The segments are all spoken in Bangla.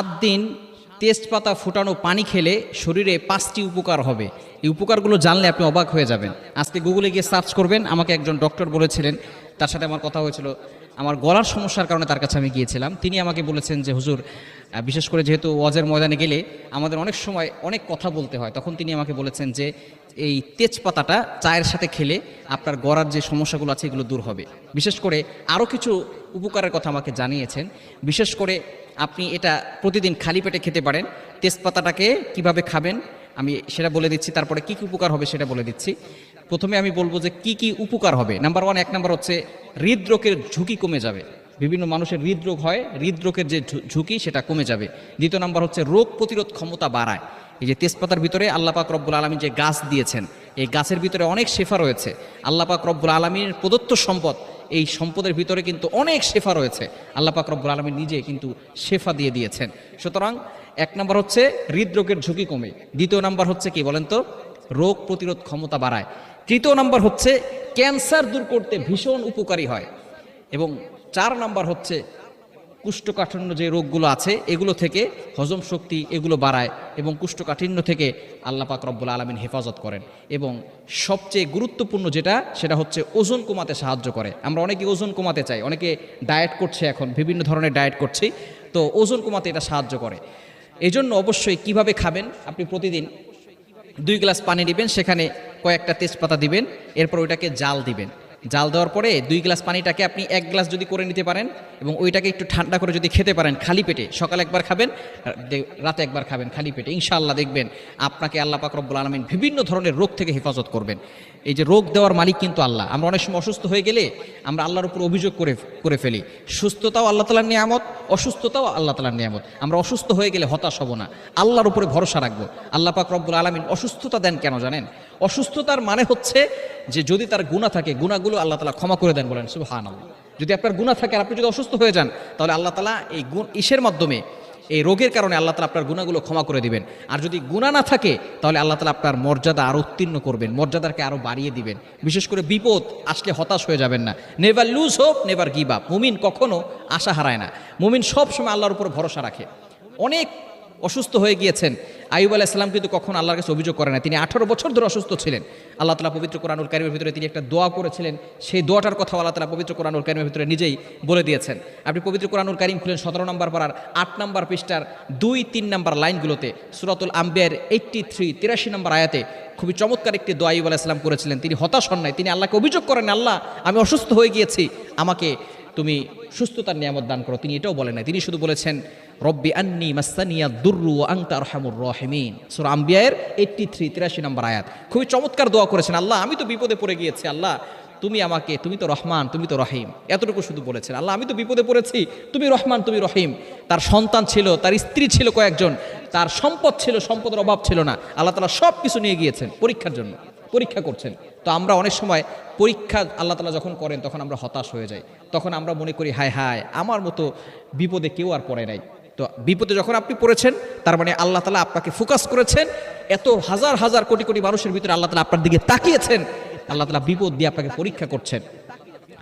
সাত দিন তেজপাতা ফুটানো পানি খেলে শরীরে পাঁচটি উপকার হবে। এই উপকারগুলো জানলে আপনি অবাক হয়ে যাবেন। আজকে গুগলে গিয়ে সার্চ করবেন। আমাকে একজন ডক্টর বলেছিলেন। তার সাথে আমার কথা হয়েছিল। আমার গলার সমস্যার কারণে তার কাছে আমি গিয়েছিলাম। তিনি আমাকে বলেছেন যে, হুজুর বিশেষ করে যেহেতু ওয়াজের ময়দানে গেলে আমাদের অনেক সময় অনেক কথা বলতে হয়। তখন তিনি আমাকে বলেছেন যে, এই তেজপাতাটা চায়ের সাথে খেলে আপনার গড়ার যে সমস্যাগুলো আছে এগুলো দূর হবে। বিশেষ করে আরও কিছু উপকারের কথা আমাকে জানিয়েছেন। বিশেষ করে আপনি এটা প্রতিদিন খালি পেটে খেতে পারেন। তেজপাতাটাকে কীভাবে খাবেন, আমি সেটা বলে দিচ্ছি। তারপরে কি কী উপকার হবে সেটা বলে দিচ্ছি। প্রথমে আমি বলব যে কি কি উপকার হবে। নাম্বার ওয়ান এক নাম্বার হচ্ছে হৃদরোগের ঝুঁকি কমে যাবে। বিভিন্ন মানুষের হৃদরোগ হয়, হৃদরোগের যে ঝুঁকি সেটা কমে যাবে। দ্বিতীয় নাম্বার হচ্ছে রোগ প্রতিরোধ ক্ষমতা বাড়ায়। এই যে তেজপাতার ভিতরে আল্লাহ পাক রব্বুল আলমী যে গাছ দিয়েছেন, এই গাছের ভিতরে অনেক শেফা রয়েছে। আল্লাহ পাক রব্বুল আলমীর প্রদত্ত সম্পদ, এই সম্পদের ভিতরে কিন্তু অনেক শেফা রয়েছে। আল্লাহ পাক রব্বুল আলমী নিজে কিন্তু শেফা দিয়ে দিয়েছেন। সুতরাং এক নম্বর হচ্ছে হৃদরোগের ঝুঁকি কমে। দ্বিতীয় নাম্বার হচ্ছে কি বলেন তো? রোগ প্রতিরোধ ক্ষমতা বাড়ায়। তৃতীয় নাম্বার হচ্ছে, ক্যান্সার দূর করতে ভীষণ উপকারী হয়। এবং চার নাম্বার হচ্ছে, কুষ্ঠকাঠিন্য যে রোগগুলো আছে, এগুলো থেকে হজম শক্তি এগুলো বাড়ায় এবং কুষ্ঠকাঠিন্য থেকে আল্লাহ পাক রব্বুল আলমিন হেফাজত করেন। এবং সবচেয়ে গুরুত্বপূর্ণ যেটা, সেটা হচ্ছে ওজন কমাতে সাহায্য করে। আমরা অনেকে ওজন কমাতে চাই, অনেকে ডায়েট করছে এখন, বিভিন্ন ধরনের ডায়েট করছি। তো ওজন কমাতে এটা সাহায্য করে। এই জন্য অবশ্যই কীভাবে খাবেন, আপনি প্রতিদিন দুই গ্লাস পানি দিবেন, সেখানে কয়েকটা তেজপাতা দিবেন, এরপর ওইটাকে জাল দিবেন। জাল দেওয়ার পরে দুই গ্লাস পানিটাকে আপনি এক গ্লাস যদি করে নিতে পারেন এবং ওইটাকে একটু ঠান্ডা করে যদি খেতে পারেন খালি পেটে, সকালে একবার খাবেন রাতে একবার খাবেন খালি পেটে, ইনশাআল্লাহ দেখবেন আপনাকে আল্লাহ পাক আলমিন বিভিন্ন ধরনের রোগ থেকে হেফাজত করবেন। এই যে রোগ দেওয়ার মালিক কিন্তু আল্লাহ। আমরা অনেক সময় অসুস্থ হয়ে গেলে আমরা আল্লাহর উপর অভিযোগ করে করে ফেলি। সুস্থতাও আল্লাহ তালার নিয়ামত, অসুস্থতাও আল্লাহ তালার নিয়ামত। আমরা অসুস্থ হয়ে গেলে হতাশ হব না। আল্লাহর উপরে ভরসা রাখব। আল্লাহ পাক রব্বুল আলমিন অসুস্থতা দেন কেন জানেন? অসুস্থতার মানে হচ্ছে যে যদি তার গুণা থাকে গুণাগুলো আল্লাহ তালা ক্ষমা করে দেন বলেন সুবহান আল্লাহ যদি আপনার গুণা থাকে আপনি যদি অসুস্থ হয়ে যান, তাহলে আল্লাহ তালা এই গুণ ইসের মাধ্যমে এই রোগের কারণে আল্লাহ তালা আপনার গুণাগুলো ক্ষমা করে দিবেন। আর যদি গুণা না থাকে, তাহলে আল্লাহ তালা আপনার মর্যাদা আরও উত্তীর্ণ করবেন, মর্যাদাকে আরও বাড়িয়ে দিবেন। বিশেষ করে বিপদ আসলে হতাশ হয়ে যাবেন না। Never lose hope never give up মুমিন কখনও আশা হারায় না। মুমিন সবসময় আল্লাহর উপর ভরসা রাখে। অনেক অসুস্থ হয়ে গিয়েছেন। আইব আলাইসাল্লাম কিন্তু কখন আল্লাহর কাছে অভিযোগ করে না তিনি আঠারো বছর ধরে অসুস্থ ছিলেন। আল্লাহ তালা পবিত্র কোরআনুল কারিমের ভিতরে তিনি একটা দোয়া করেছিলেন। সেই দোয়াটার কথা আল্লাহ তালা পবিত্র কোরআনুল কারিমের ভিতরে নিজেই বলে দিয়েছেন। আপনি পবিত্র কোরআনুল কারিম খুলেন সতেরো নম্বর পাড়ার আট নম্বর পৃষ্ঠার দুই, তিন নম্বর লাইনগুলোতে সুরাতুল আম্বিয়ার এইট্টি থ্রি তিরাশি নম্বর আয়াতে খুবই চমৎকার একটি দোয়া আইব আলাইসাল্লাম করেছিলেন। তিনি হতাশ হন নাই। তিনি আল্লাহকে অভিযোগ করেন, আল্লাহ, আমি অসুস্থ হয়ে গিয়েছি। আমাকে তুমি সুস্থতার নিয়ামত দান করো। তিনি এটাও বলেন না তিনি শুধু বলেছেন, রব্বি আন্নি মাস্তানিয়া দুর্রু আংতা রহমুর রহিমিন। সুর আম্বিয়ায়ের এইট্টি থ্রি তিরাশি নম্বর আয়াত। খুবই চমৎকার দোয়া করেছেন, আল্লাহ, আমি তো বিপদে পড়ে গিয়েছি। আল্লাহ, তুমি আমাকে, তুমি তো রহমান, তুমি তো রহিম। এতটুকু শুধু বলেছেন, আল্লাহ, আমি তো বিপদে পড়েছি। তুমি রহমান, তুমি রহিম। তার সন্তান ছিল, তার স্ত্রী ছিল কয়েকজন, তার সম্পদ ছিল, সম্পদের অভাব ছিল না। আল্লাহ তালা সব কিছু নিয়ে গিয়েছেন পরীক্ষার জন্য। পরীক্ষা করছেন। তো আমরা অনেক সময় পরীক্ষা আল্লাহ তালা যখন করেন, তখন আমরা হতাশ হয়ে যাই। তখন আমরা মনে করি, হায় হায়, আমার মতো বিপদে কেউ আর পড়ে নাই। তো বিপদে যখন আপনি পড়েছেন, তার মানে আল্লাহ তালা আপনাকে ফোকাস করেছেন, এত হাজার হাজার কোটি কোটি মানুষের ভিতরে আল্লাহ তালা আপনার দিকে তাকিয়েছেন। আল্লাহ তালা বিপদ দিয়ে আপনাকে পরীক্ষা করছেন।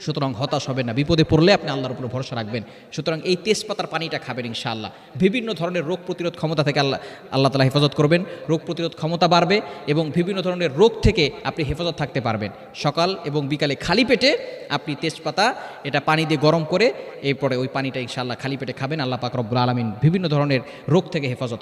সুতরাং হতাশ হবেন না, বিপদে পড়লে আপনি আল্লাহর উপর ভরসা রাখবেন। সুতরাং এই তেজপাতার পানিটা খাবেন ইনশাআল্লাহ। বিভিন্ন ধরনের রোগ প্রতিরোধ ক্ষমতা থেকে আল্লাহ আল্লাহ তালা হেফাজত করবেন। রোগ প্রতিরোধ ক্ষমতা বাড়বে এবং বিভিন্ন ধরনের রোগ থেকে আপনি হেফাজত থাকতে পারবেন। সকাল এবং বিকালে খালি পেটে আপনি তেজপাতা, এটা পানি দিয়ে গরম করে এরপরে ওই পানিটা ইনশাআল্লাহ খালি পেটে খাবেন। আল্লাহ পাক আলমিন বিভিন্ন ধরনের রোগ থেকে হেফাজত